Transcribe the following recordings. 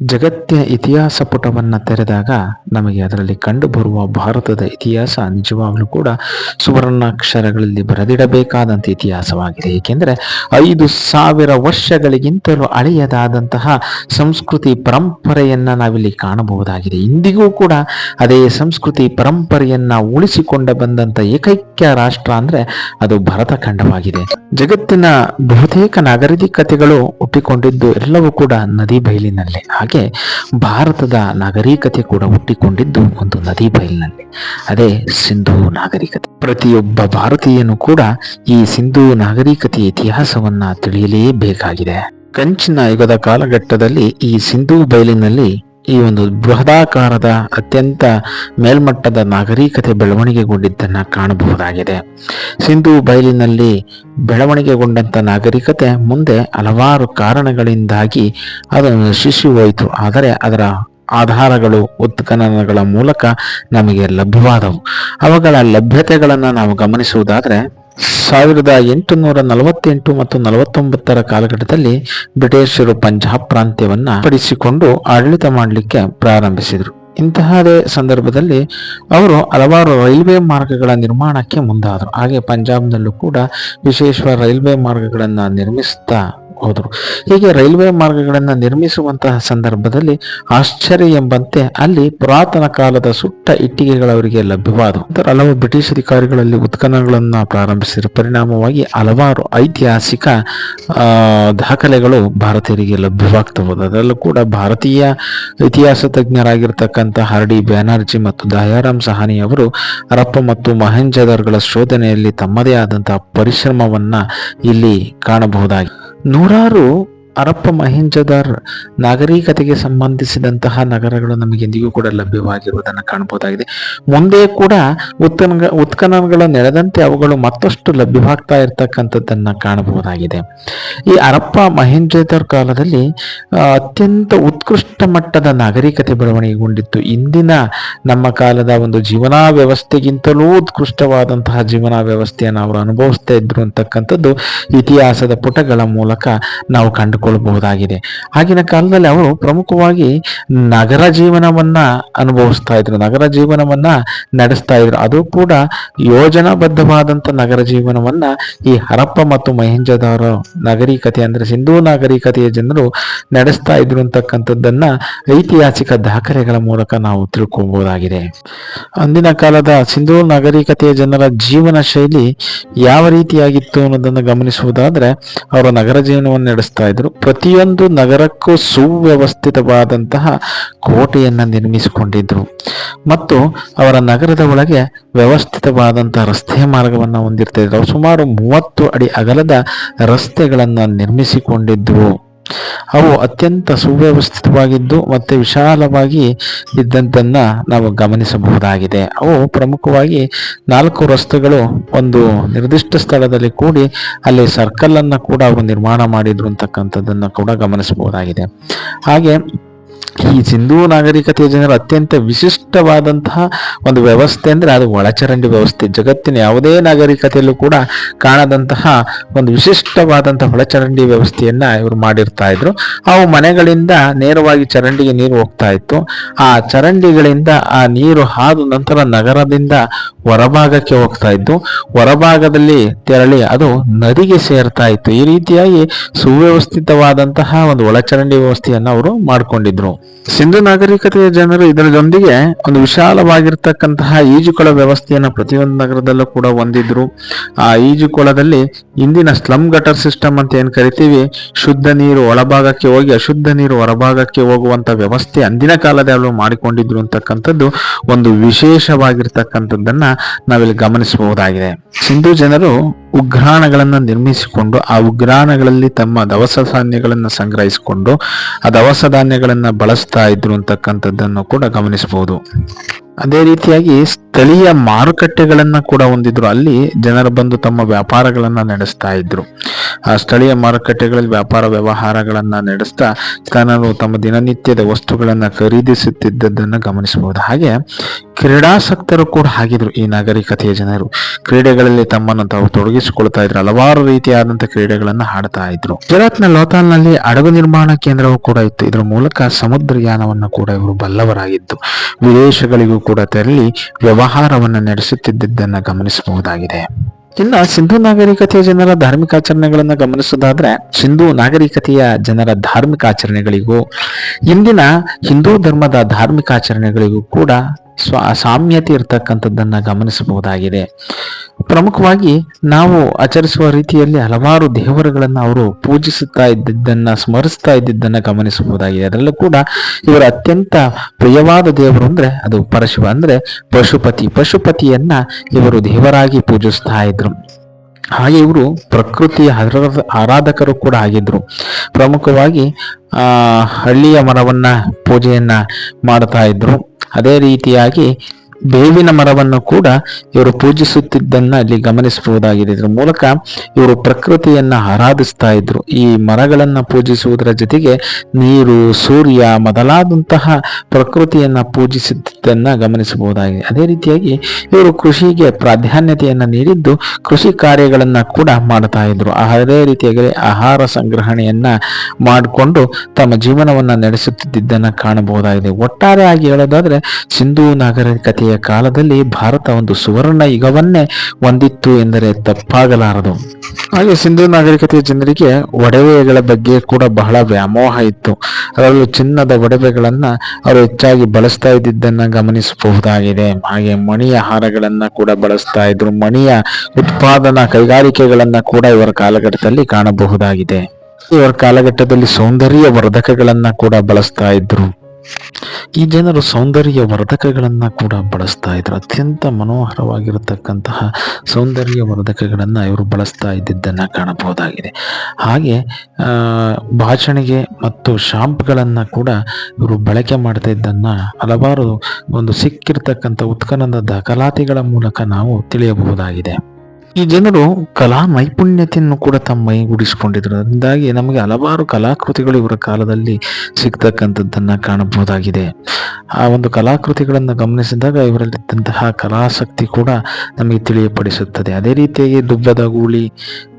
ಜಗತ್ತಿನ ಇತಿಹಾಸ ಪುಟವನ್ನು ತೆರೆದಾಗ ನಮಗೆ ಅದರಲ್ಲಿ ಕಂಡುಬರುವ ಭಾರತದ ಇತಿಹಾಸ ನಿಜವಾಗಲೂ ಕೂಡ ಸುವರ್ಣಾಕ್ಷರಗಳಲ್ಲಿ ಬರೆದಿಡಬೇಕಾದಂಥ ಇತಿಹಾಸವಾಗಿದೆ. ಏಕೆಂದರೆ ಐದು ಸಾವಿರ ವರ್ಷಗಳಿಗಿಂತಲೂ ಅಳೆಯದಾದಂತಹ ಸಂಸ್ಕೃತಿ ಪರಂಪರೆಯನ್ನು ನಾವಿಲ್ಲಿ ಕಾಣಬಹುದಾಗಿದೆ. ಇಂದಿಗೂ ಕೂಡ ಅದೇ ಸಂಸ್ಕೃತಿ ಪರಂಪರೆಯನ್ನು ಉಳಿಸಿಕೊಂಡ ಬಂದಂಥ ಏಕೈಕ ರಾಷ್ಟ್ರ ಅಂದರೆ ಅದು ಭರತ ಖಂಡವಾಗಿದೆ. ಜಗತ್ತಿನ ಬಹುತೇಕ ನಾಗರಿಕತೆಗಳು ಹುಟ್ಟಿಕೊಂಡಿದ್ದು ಎಲ್ಲವೂ ಕೂಡ ನದಿ ಬಯಲಿನಲ್ಲಿ. ಹಾಗೆ ಭಾರತದ ನಾಗರಿಕತೆ ಕೂಡ ಹುಟ್ಟಿಕೊಂಡಿದ್ದು ಒಂದು ನದಿ ಬಯಲಿನಲ್ಲಿ. ಅದೇ ಸಿಂಧೂ ನಾಗರಿಕತೆ. ಪ್ರತಿಯೊಬ್ಬ ಭಾರತೀಯನು ಕೂಡ ಈ ಸಿಂಧೂ ನಾಗರಿಕತೆಯ ಇತಿಹಾಸವನ್ನ ತಿಳಿಯಲೇಬೇಕಾಗಿದೆ. ಕಂಚಿನ ಯುಗದ ಕಾಲಘಟ್ಟದಲ್ಲಿ ಈ ಸಿಂಧೂ ಬಯಲಿನಲ್ಲಿ ಈ ಒಂದು ಬೃಹದಾಕಾರದ ಅತ್ಯಂತ ಮೇಲ್ಮಟ್ಟದ ನಾಗರಿಕತೆ ಬೆಳವಣಿಗೆಗೊಂಡಿದ್ದನ್ನು ಕಾಣಬಹುದಾಗಿದೆ. ಸಿಂಧು ಬಯಲಿನಲ್ಲಿ ಬೆಳವಣಿಗೆಗೊಂಡಂಥ ನಾಗರಿಕತೆ ಮುಂದೆ ಹಲವಾರು ಕಾರಣಗಳಿಂದಾಗಿ ಅದನ್ನು ಶಿಶು ಹೋಯಿತು. ಆದರೆ ಅದರ ಆಧಾರಗಳು, ಉತ್ಖನನಗಳ ಮೂಲಕ ನಮಗೆ ಲಭ್ಯವಾದವು. ಅವುಗಳ ಲಭ್ಯತೆಗಳನ್ನು ನಾವು ಗಮನಿಸುವುದಾದ್ರೆ ಸಾವಿರದ ಎಂಟುನೂರ ನಲವತ್ತೆಂಟು ಮತ್ತು ನಲವತ್ತೊಂಬತ್ತರ ಕಾಲಘಟ್ಟದಲ್ಲಿ ಬ್ರಿಟಿಷರು ಪಂಜಾಬ್ ಪ್ರಾಂತ್ಯವನ್ನ ಪಡಿಸಿಕೊಂಡು ಆಡಳಿತ ಮಾಡಲಿಕ್ಕೆ ಪ್ರಾರಂಭಿಸಿದರು. ಇಂತಹದೇ ಸಂದರ್ಭದಲ್ಲಿ ಅವರು ಹಲವಾರು ರೈಲ್ವೆ ಮಾರ್ಗಗಳ ನಿರ್ಮಾಣಕ್ಕೆ ಮುಂದಾದರು. ಹಾಗೆ ಪಂಜಾಬ್ನಲ್ಲೂ ಕೂಡ ವಿಶೇಷ ರೈಲ್ವೆ ಮಾರ್ಗಗಳನ್ನು ನಿರ್ಮಿಸುತ್ತಾ ಹೋದರು ಹೀಗೆ ರೈಲ್ವೆ ಮಾರ್ಗಗಳನ್ನು ನಿರ್ಮಿಸುವಂತಹ ಸಂದರ್ಭದಲ್ಲಿ ಆಶ್ಚರ್ಯ ಎಂಬಂತೆ ಅಲ್ಲಿ ಪುರಾತನ ಕಾಲದ ಸುಟ್ಟ ಇಟ್ಟಿಗೆಗಳವರಿಗೆ ಲಭ್ಯವಾದವು. ನಂತರ ಹಲವು ಬ್ರಿಟಿಷ್ ಅಧಿಕಾರಿಗಳಲ್ಲಿ ಉತ್ಖನನಗಳನ್ನು ಪ್ರಾರಂಭಿಸಿದ ಪರಿಣಾಮವಾಗಿ ಹಲವಾರು ಐತಿಹಾಸಿಕ ದಾಖಲೆಗಳು ಭಾರತೀಯರಿಗೆ ಲಭ್ಯವಾಗ್ತವೆ. ಅದರಲ್ಲೂ ಕೂಡ ಭಾರತೀಯ ಇತಿಹಾಸ ತಜ್ಞರಾಗಿರ್ತಕ್ಕಂಥ ಆರ್ ಡಿ ಬ್ಯಾನರ್ಜಿ ಮತ್ತು ದಯಾರಾಮ್ ಸಹಾನಿ ಅವರು ಹರಪ್ಪ ಮತ್ತು ಮಹೇಂಜದರ್ಗಳ ಶೋಧನೆಯಲ್ಲಿ ತಮ್ಮದೇ ಆದಂತಹ ಪರಿಶ್ರಮವನ್ನ ಇಲ್ಲಿ ಕಾಣಬಹುದಾಗಿದೆ ನೂರಾರು ಹರಪ್ಪ ಮಹೇಂಜದಾರ್ ನಾಗರಿಕತೆಗೆ ಸಂಬಂಧಿಸಿದಂತಹ ನಗರಗಳು ನಮಗೆ ಎಂದಿಗೂ ಕೂಡ ಲಭ್ಯವಾಗಿರುವುದನ್ನು ಕಾಣಬಹುದಾಗಿದೆ. ಮುಂದೆ ಕೂಡ ಉತ್ಖನ ಉತ್ಖನನಗಳು ನಡೆದಂತೆ ಅವುಗಳು ಮತ್ತಷ್ಟು ಲಭ್ಯವಾಗ್ತಾ ಇರತಕ್ಕಂಥದ್ದನ್ನ ಕಾಣಬಹುದಾಗಿದೆ. ಈ ಅರಪ್ಪ ಮಹೇಂಜದಾರ್ ಕಾಲದಲ್ಲಿ ಅತ್ಯಂತ ಉತ್ಕೃಷ್ಟ ಮಟ್ಟದ ನಾಗರಿಕತೆ ಬೆಳವಣಿಗೆಗೊಂಡಿತ್ತು. ಇಂದಿನ ನಮ್ಮ ಕಾಲದ ಒಂದು ಜೀವನ ವ್ಯವಸ್ಥೆಗಿಂತಲೂ ಉತ್ಕೃಷ್ಟವಾದಂತಹ ಜೀವನ ವ್ಯವಸ್ಥೆಯನ್ನು ಅವರು ಅನುಭವಿಸ್ತಾ ಇದ್ರು ಅಂತಕ್ಕಂಥದ್ದು ಇತಿಹಾಸದ ಪುಟಗಳ ಮೂಲಕ ನಾವು ಕಂಡುಕೊಳ್ಳಬಹುದಾಗಿದೆ ಆಗಿನ ಕಾಲದಲ್ಲಿ ಅವರು ಪ್ರಮುಖವಾಗಿ ನಗರ ಜೀವನವನ್ನ ಅನುಭವಿಸ್ತಾ ಇದ್ರು, ನಗರ ಜೀವನವನ್ನ ನಡೆಸ್ತಾ ಇದ್ರು. ಅದು ಕೂಡ ಯೋಜನಾಬದ್ಧವಾದಂತ ನಗರ ಜೀವನವನ್ನ ಈ ಹರಪ್ಪ ಮತ್ತು ಮಹೇಂಜದಾರ ನಾಗರಿಕತೆ ಅಂದ್ರೆ ಸಿಂಧೂ ನಾಗರಿಕತೆಯ ಜನರು ನಡೆಸ್ತಾ ಇದ್ರು ಅಂತಕ್ಕಂಥದ್ದನ್ನ ಐತಿಹಾಸಿಕ ದಾಖಲೆಗಳ ಮೂಲಕ ನಾವು ತಿಳ್ಕೊಬಹುದಾಗಿದೆ ಅಂದಿನ ಕಾಲದ ಸಿಂಧೂ ನಾಗರಿಕತೆಯ ಜನರ ಜೀವನ ಶೈಲಿ ಯಾವ ರೀತಿಯಾಗಿತ್ತು ಅನ್ನೋದನ್ನು ಗಮನಿಸುವುದಾದ್ರೆ, ಅವರು ನಗರ ಜೀವನವನ್ನು ನಡೆಸ್ತಾ ಇದ್ರು. ಪ್ರತಿಯೊಂದು ನಗರಕ್ಕೂ ಸುವ್ಯವಸ್ಥಿತವಾದಂತಹ ಕೋಟೆಯನ್ನು ನಿರ್ಮಿಸಿಕೊಂಡಿದ್ದರು ಮತ್ತು ಅವರ ನಗರದ ಒಳಗೆ ವ್ಯವಸ್ಥಿತವಾದಂತಹ ರಸ್ತೆ ಮಾರ್ಗವನ್ನು ಹೊಂದಿರ್ತಾ ಇದ್ರು ಸುಮಾರು ಮೂವತ್ತು ಅಡಿ ಅಗಲದ ರಸ್ತೆಗಳನ್ನು ನಿರ್ಮಿಸಿಕೊಂಡಿದ್ವು. ಅವು ಅತ್ಯಂತ ಸುವ್ಯವಸ್ಥಿತವಾಗಿದ್ದು ಮತ್ತು ವಿಶಾಲವಾಗಿ ಇದ್ದಂತನ್ನ ನಾವು ಗಮನಿಸಬಹುದಾಗಿದೆ. ಅವು ಪ್ರಮುಖವಾಗಿ ನಾಲ್ಕು ರಸ್ತೆಗಳು, ಒಂದು ನಿರ್ದಿಷ್ಟ ಸ್ಥಳದಲ್ಲಿ ಕೂಡಿ ಅಲ್ಲಿ ಸರ್ಕಲ್ ಅನ್ನ ಕೂಡ ಅವರು ನಿರ್ಮಾಣ ಮಾಡಿದ್ರು ಅಂತಕ್ಕಂಥದ್ದನ್ನ ಕೂಡ ಗಮನಿಸಬಹುದಾಗಿದೆ. ಹಾಗೆ ಈ ಸಿಂಧೂ ನಾಗರಿಕತೆಯ ಜನರ ಅತ್ಯಂತ ವಿಶಿಷ್ಟವಾದಂತಹ ಒಂದು ವ್ಯವಸ್ಥೆ ಅಂದ್ರೆ ಅದು ಒಳಚರಂಡಿ ವ್ಯವಸ್ಥೆ. ಜಗತ್ತಿನ ಯಾವುದೇ ನಾಗರಿಕತೆಯಲ್ಲೂ ಕೂಡ ಕಾಣದಂತಹ ಒಂದು ವಿಶಿಷ್ಟವಾದಂತಹ ಒಳಚರಂಡಿ ವ್ಯವಸ್ಥೆಯನ್ನ ಇವರು ಮಾಡಿರ್ತಾ ಇದ್ರು. ಅವು ಮನೆಗಳಿಂದ ನೇರವಾಗಿ ಚರಂಡಿಗೆ ನೀರು ಹೋಗ್ತಾ ಇತ್ತು. ಆ ಚರಂಡಿಗಳಿಂದ ಆ ನೀರು ಹಾದು ನಂತರ ನಗರದಿಂದ ಹೊರಭಾಗಕ್ಕೆ ಹೋಗ್ತಾ ಇದ್ದು ಹೊರಭಾಗದಲ್ಲಿ ತೆರಳಿ ಅದು ನದಿಗೆ ಸೇರ್ತಾ ಇತ್ತು. ಈ ರೀತಿಯಾಗಿ ಸುವ್ಯವಸ್ಥಿತವಾದಂತಹ ಒಂದು ಒಳಚರಂಡಿ ವ್ಯವಸ್ಥೆಯನ್ನ ಅವರು ಮಾಡಿಕೊಂಡಿದ್ರು. ಸಿಂಧು ನಾಗರಿಕತೆಯ ಜನರು ಇದರದೊಂದಿಗೆ ಒಂದು ವಿಶಾಲವಾಗಿರ್ತಕ್ಕಂತಹ ಈಜುಕೊಳ ವ್ಯವಸ್ಥೆಯನ್ನ ಪ್ರತಿಯೊಂದು ನಗರದಲ್ಲೂ ಕೂಡ ಹೊಂದಿದ್ರು. ಆ ಈಜುಕೊಳದಲ್ಲಿ ಇಂದಿನ ಸ್ಲಮ್ ಗಟರ್ ಸಿಸ್ಟಮ್ ಅಂತ ಏನು ಕರಿತೀವಿ? ಶುದ್ಧ ನೀರು ಒಳಭಾಗಕ್ಕೆ ಹೋಗಿ ಅಶುದ್ಧ ನೀರು ಹೊರಭಾಗಕ್ಕೆ ಹೋಗುವಂತ ವ್ಯವಸ್ಥೆ ಅಂದಿನ ಕಾಲದಲ್ಲಿ ಮಾಡಿಕೊಂಡಿದ್ರು ಅಂತಕ್ಕಂಥದ್ದು ಒಂದು ವಿಶೇಷವಾಗಿರ್ತಕ್ಕಂಥದ್ದನ್ನ ನಾವಿಲ್ಲಿ ಗಮನಿಸಬಹುದಾಗಿದೆ. ಸಿಂಧು ಜನರು ಉಗ್ರಾಣಗಳನ್ನ ನಿರ್ಮಿಸಿಕೊಂಡು ಆ ಉಗ್ರಾಣಗಳಲ್ಲಿ ತಮ್ಮ ದವಸ ಧಾನ್ಯಗಳನ್ನು ಸಂಗ್ರಹಿಸಿಕೊಂಡು ಆ ದವಸ ಧಾನ್ಯಗಳನ್ನು ಬಳಸ್ತಾ ಇದ್ರು ಅಂತಕ್ಕಂಥದ್ದನ್ನು ಕೂಡ ಗಮನಿಸಬಹುದು. ಅದೇ ರೀತಿಯಾಗಿ ಸ್ಥಳೀಯ ಮಾರುಕಟ್ಟೆಗಳನ್ನು ಕೂಡ ಹೊಂದಿದ್ರು. ಅಲ್ಲಿ ಜನರು ಬಂದು ತಮ್ಮ ವ್ಯಾಪಾರಗಳನ್ನು ನಡೆಸ್ತಾ ಇದ್ರು. ಸ್ಥಳೀಯ ಮಾರುಕಟ್ಟೆಗಳಲ್ಲಿ ವ್ಯಾಪಾರ ವ್ಯವಹಾರಗಳನ್ನು ನಡೆಸ್ತಾ ಜನರು ತಮ್ಮ ದಿನನಿತ್ಯದ ವಸ್ತುಗಳನ್ನು ಖರೀದಿಸುತ್ತಿದ್ದದ್ದನ್ನು ಗಮನಿಸಬಹುದು. ಹಾಗೆ ಕ್ರೀಡಾಸಕ್ತರು ಕೂಡ ಆಗಿದ್ರು ಈ ನಾಗರಿಕತೆಯ ಜನರು. ಕ್ರೀಡೆಗಳಲ್ಲಿ ತಮ್ಮನ್ನು ತಾವು ತೊಡಗಿಸಿಕೊಳ್ತಾ ಇದ್ರು, ಹಲವಾರು ರೀತಿಯಾದಂತಹ ಕ್ರೀಡೆಗಳನ್ನು ಆಡ್ತಾ ಇದ್ರು. ಗುಜರಾತ್ನ ಲೋತಾಲ್ನಲ್ಲಿ ಹಡಗು ನಿರ್ಮಾಣ ಕೇಂದ್ರವೂ ಕೂಡ ಇತ್ತು. ಇದರ ಮೂಲಕ ಸಮುದ್ರಯಾನವನ್ನು ಕೂಡ ಇವರು ಬಲ್ಲವರಾಗಿದ್ದು, ವಿದೇಶಗಳಿಗೂ ಕೂಡ ತೆರಳಿ ವ್ಯವಹಾರವನ್ನು ನಡೆಸುತ್ತಿದ್ದದ್ದನ್ನು ಗಮನಿಸಬಹುದಾಗಿದೆ. ಇನ್ನ ಸಿಂಧು ನಾಗರಿಕತೆಯ ಜನರ ಧಾರ್ಮಿಕ ಆಚರಣೆಗಳನ್ನು ಗಮನಿಸೋದಾದ್ರೆ, ಸಿಂಧು ನಾಗರಿಕತೆಯ ಜನರ ಧಾರ್ಮಿಕ ಆಚರಣೆಗಳಿಗೂ, ಇಂದಿನ ಹಿಂದೂ ಧರ್ಮದ ಧಾರ್ಮಿಕ ಆಚರಣೆಗಳಿಗೂ ಕೂಡ ಸ್ವ, ಸಾಮ್ಯತೆ ಇರತಕ್ಕಂಥದ್ದನ್ನು ಗಮನಿಸಬಹುದಾಗಿದೆ. ಪ್ರಮುಖವಾಗಿ ನಾವು ಆಚರಿಸುವ ರೀತಿಯಲ್ಲಿ ಹಲವಾರು ದೇವರುಗಳನ್ನು ಅವರು ಪೂಜಿಸುತ್ತಾ ಇದ್ದಿದ್ದನ್ನ, ಸ್ಮರಿಸ್ತಾ ಇದ್ದಿದ್ದನ್ನ ಗಮನಿಸಬಹುದಾಗಿದೆ. ಅದರಲ್ಲೂ ಕೂಡ ಇವರ ಅತ್ಯಂತ ಪ್ರಿಯವಾದ ದೇವರು ಅಂದ್ರೆ ಅದು ಪರಶಿವ ಅಂದ್ರೆ ಪಶುಪತಿ. ಪಶುಪತಿಯನ್ನ ಇವರು ದೇವರಾಗಿ ಪೂಜಿಸ್ತಾ ಇದ್ರು. ಹಾಗೆ ಇವರು ಪ್ರಕೃತಿಯ ಆರಾಧಕರು ಕೂಡ ಆಗಿದ್ರು. ಪ್ರಮುಖವಾಗಿ ಹಳ್ಳಿಯ ಮರವನ್ನ ಪೂಜೆಯನ್ನ ಮಾಡ್ತಾ ಇದ್ರು. ಅದೇ ರೀತಿಯಾಗಿ ಬೇವಿನ ಮರವನ್ನು ಕೂಡ ಇವರು ಪೂಜಿಸುತ್ತಿದ್ದನ್ನ ಅಲ್ಲಿ ಗಮನಿಸಬಹುದಾಗಿದೆ. ಇದರ ಮೂಲಕ ಇವರು ಪ್ರಕೃತಿಯನ್ನ ಆರಾಧಿಸ್ತಾ ಇದ್ರು. ಈ ಮರಗಳನ್ನ ಪೂಜಿಸುವುದರ ಜೊತೆಗೆ ನೀರು, ಸೂರ್ಯ ಮೊದಲಾದಂತಹ ಪ್ರಕೃತಿಯನ್ನ ಪೂಜಿಸುತ್ತಿದ್ದನ್ನ ಗಮನಿಸಬಹುದಾಗಿದೆ. ಅದೇ ರೀತಿಯಾಗಿ ಇವರು ಕೃಷಿಗೆ ಪ್ರಾಧಾನ್ಯತೆಯನ್ನ ನೀಡಿದ್ದು ಕೃಷಿ ಕಾರ್ಯಗಳನ್ನ ಕೂಡ ಮಾಡ್ತಾ ಇದ್ರು. ಅದೇ ರೀತಿಯಾಗಿ ಆಹಾರ ಸಂಗ್ರಹಣೆಯನ್ನ ಮಾಡಿಕೊಂಡು ತಮ್ಮ ಜೀವನವನ್ನ ನಡೆಸುತ್ತಿದ್ದನ್ನ ಕಾಣಬಹುದಾಗಿದೆ. ಒಟ್ಟಾರೆಯಾಗಿ ಹೇಳೋದಾದ್ರೆ ಸಿಂಧೂ ನಾಗರಿಕತೆಯ ಕಾಲದಲ್ಲಿ ಭಾರತ ಒಂದು ಸುವರ್ಣ ಯುಗವನ್ನೇ ಹೊಂದಿತ್ತು ಎಂದರೆ ತಪ್ಪಾಗಲಾರದು. ಹಾಗೆ ಸಿಂಧು ನಾಗರಿಕತೆಯ ಜನರಿಗೆ ಒಡವೆಗಳ ಬಗ್ಗೆ ಕೂಡ ಬಹಳ ವ್ಯಾಮೋಹ ಇತ್ತು. ಅದರಲ್ಲೂ ಚಿನ್ನದ ಒಡವೆಗಳನ್ನ ಅವರು ಹೆಚ್ಚಾಗಿ ಬಳಸ್ತಾ ಇದ್ದಿದ್ದನ್ನ ಗಮನಿಸಬಹುದಾಗಿದೆ. ಹಾಗೆ ಮಣಿಯ ಹಾರಗಳನ್ನ ಕೂಡ ಬಳಸ್ತಾ ಇದ್ರು. ಮಣಿಯ ಉತ್ಪಾದನಾ ಕೈಗಾರಿಕೆಗಳನ್ನ ಕೂಡ ಇವರ ಕಾಲಘಟ್ಟದಲ್ಲಿ ಕಾಣಬಹುದಾಗಿದೆ. ಇವರ ಕಾಲಘಟ್ಟದಲ್ಲಿ ಸೌಂದರ್ಯ ವರ್ಧಕಗಳನ್ನ ಕೂಡ ಬಳಸ್ತಾ ಇದ್ರು. ಈ ಜನರು ಸೌಂದರ್ಯ ವರ್ಧಕಗಳನ್ನು ಕೂಡ ಬಳಸ್ತಾ ಇದ್ರು. ಅತ್ಯಂತ ಮನೋಹರವಾಗಿರತಕ್ಕಂತಹ ಸೌಂದರ್ಯ ವರ್ಧಕಗಳನ್ನು ಇವರು ಬಳಸ್ತಾ ಇದ್ದಿದ್ದನ್ನ ಕಾಣಬಹುದಾಗಿದೆ. ಹಾಗೆ ಭಾಷಣಿಗೆ ಮತ್ತು ಶಾಂಪ್ಗಳನ್ನು ಕೂಡ ಇವರು ಬಳಕೆ ಮಾಡ್ತಾ ಇದ್ದನ್ನು ಹಲವಾರು ಒಂದು ಸಿಕ್ಕಿರ್ತಕ್ಕಂಥ ಉತ್ಖನದ ದಾಖಲಾತಿಗಳ ಮೂಲಕ ನಾವು ತಿಳಿಯಬಹುದಾಗಿದೆ. ಈ ಜನರು ಕಲಾ ನೈಪುಣ್ಯತೆಯನ್ನು ಕೂಡ ತಮ್ಮ ಗುಡಿಸಿಕೊಂಡಿದ್ರು ಅದರಿಂದಾಗಿ ನಮಗೆ ಹಲವಾರು ಕಲಾಕೃತಿಗಳು ಇವರ ಕಾಲದಲ್ಲಿ ಸಿಗ್ತಕ್ಕಂಥದ್ದನ್ನ ಕಾಣಬಹುದಾಗಿದೆ. ಆ ಒಂದು ಕಲಾಕೃತಿಗಳನ್ನು ಗಮನಿಸಿದಾಗ ಇವರಲ್ಲಿದ್ದಂತಹ ಕಲಾಸಕ್ತಿ ಕೂಡ ನಮಗೆ ತಿಳಿಯಪಡಿಸುತ್ತದೆ. ಅದೇ ರೀತಿಯಾಗಿ ದುಬ್ಬದ ಗೂಳಿ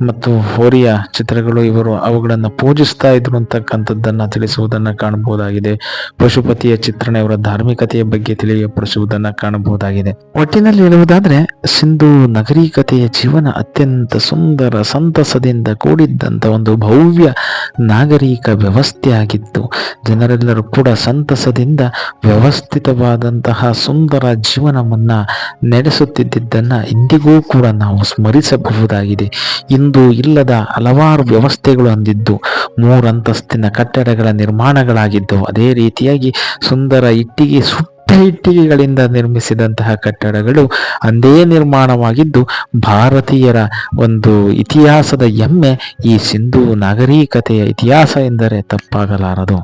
ಮತ್ತು ಹೋರಿಯ ಚಿತ್ರಗಳು ಇವರು ಅವುಗಳನ್ನು ಪೂಜಿಸ್ತಾ ಇದ್ರು ಅಂತಕ್ಕಂಥದ್ದನ್ನ ತಿಳಿಸುವುದನ್ನ ಕಾಣಬಹುದಾಗಿದೆ. ಪಶುಪತಿಯ ಚಿತ್ರಣ ಇವರ ಧಾರ್ಮಿಕತೆಯ ಬಗ್ಗೆ ತಿಳಿಯಪಡಿಸುವುದನ್ನ ಕಾಣಬಹುದಾಗಿದೆ. ಒಟ್ಟಿನಲ್ಲಿ ಹೇಳುವುದಾದ್ರೆ, ಸಿಂಧು ನಗರೀಕತೆಯ ಜೀವನ ಅತ್ಯಂತ ಸುಂದರ ಸಂತಸದಿಂದ ಕೂಡಿದ್ದಂಥ ಒಂದು ಭವ್ಯ ನಾಗರಿಕ ವ್ಯವಸ್ಥೆ ಆಗಿತ್ತು ಜನರೆಲ್ಲರೂ ಕೂಡ ಸಂತಸದಿಂದ ವ್ಯವಸ್ಥಿತವಾದಂತಹ ಸುಂದರ ಜೀವನವನ್ನು ನಡೆಸುತ್ತಿದ್ದನ್ನ ಇಂದಿಗೂ ಕೂಡ ನಾವು ಸ್ಮರಿಸಬಹುದಾಗಿದೆ. ಇಂದು ಇಲ್ಲದ ಹಲವಾರು ವ್ಯವಸ್ಥೆಗಳು ಅಂದಿದ್ದು ಮೂರಂತಸ್ತಿನ ಕಟ್ಟಡಗಳ ನಿರ್ಮಾಣಗಳಾಗಿದ್ದವು. ಅದೇ ರೀತಿಯಾಗಿ ಸುಂದರ ಇಟ್ಟಿಗೆ ಸುಟ್ಟ ಇಟ್ಟಿಗೆಗಳಿಂದ ನಿರ್ಮಿಸಿದಂತಹ ಕಟ್ಟಡಗಳು ಅಂದೇ ನಿರ್ಮಾಣವಾಗಿದ್ದು, ಭಾರತೀಯರ ಒಂದು ಇತಿಹಾಸದ ಹೆಮ್ಮೆ ಈ ಸಿಂಧೂ ನಾಗರಿಕತೆಯ ಇತಿಹಾಸ ಎಂದರೆ ತಪ್ಪಾಗಲಾರದು.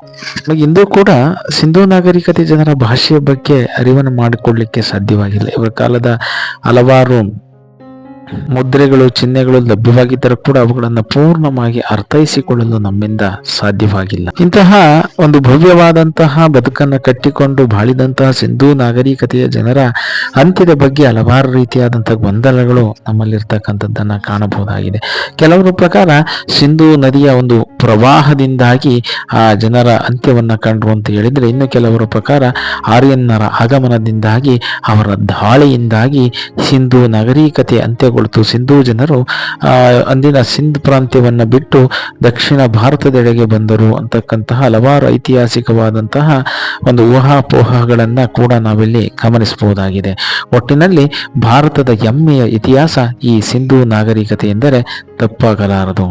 ಇಂದು ಕೂಡ ಸಿಂಧೂ ನಾಗರಿಕತೆ ಜನರ ಭಾಷೆಯ ಬಗ್ಗೆ ಅರಿವನ್ನು ಮಾಡಿಕೊಳ್ಳಿಕ್ಕೆ ಸಾಧ್ಯವಾಗಿಲ್ಲ. ಇವರ ಕಾಲದ ಹಲವಾರು ಮುದ್ರೆಗಳು, ಚಿಹ್ನೆಗಳು ಲಭ್ಯವಾಗಿದ್ದರೂ ಕೂಡ ಅವುಗಳನ್ನು ಪೂರ್ಣವಾಗಿ ಅರ್ಥೈಸಿಕೊಳ್ಳಲು ನಮ್ಮಿಂದ ಸಾಧ್ಯವಾಗಿಲ್ಲ. ಇಂತಹ ಒಂದು ಭವ್ಯವಾದಂತಹ ಬದುಕನ್ನು ಕಟ್ಟಿಕೊಂಡು ಬಾಳಿದಂತಹ ಸಿಂಧೂ ನಾಗರಿಕತೆಯ ಜನರ ಅಂತ್ಯದ ಬಗ್ಗೆ ಹಲವಾರು ರೀತಿಯಾದಂತಹ ಗೊಂದಲಗಳು ನಮ್ಮಲ್ಲಿರ್ತಕ್ಕಂಥದ್ದನ್ನ ಕಾಣಬಹುದಾಗಿದೆ. ಕೆಲವರ ಪ್ರಕಾರ ಸಿಂಧೂ ನದಿಯ ಒಂದು ಪ್ರವಾಹದಿಂದಾಗಿ ಆ ಜನರ ಅಂತ್ಯವನ್ನ ಕಂಡ್ರು ಅಂತ ಹೇಳಿದ್ರೆ ಇನ್ನು ಕೆಲವರ ಪ್ರಕಾರ ಆರ್ಯನ್ನರ ಆಗಮನದಿಂದಾಗಿ ಅವರ ದಾಳಿಯಿಂದಾಗಿ ಸಿಂಧೂ ನಾಗರಿಕತೆ ಅಂತ್ಯಗಳು ಕುಳಿತು ಸಿಂಧೂ ಜನರು ಅಂದಿನ ಸಿಂಧ್ ಪ್ರಾಂತ್ಯವನ್ನು ಬಿಟ್ಟು ದಕ್ಷಿಣ ಭಾರತದೆಡೆಗೆ ಬಂದರು ಅಂತಕ್ಕಂತಹ ಹಲವಾರು ಐತಿಹಾಸಿಕವಾದಂತಹ ಒಂದು ಊಹಾಪೋಹಗಳನ್ನು ಕೂಡ ನಾವಿಲ್ಲಿ ಗಮನಿಸಬಹುದಾಗಿದೆ. ಒಟ್ಟಿನಲ್ಲಿ ಭಾರತದ ಹೆಮ್ಮೆಯ ಇತಿಹಾಸ ಈ ಸಿಂಧೂ ನಾಗರಿಕತೆ ಎಂದರೆ ತಪ್ಪಾಗಲಾರದು.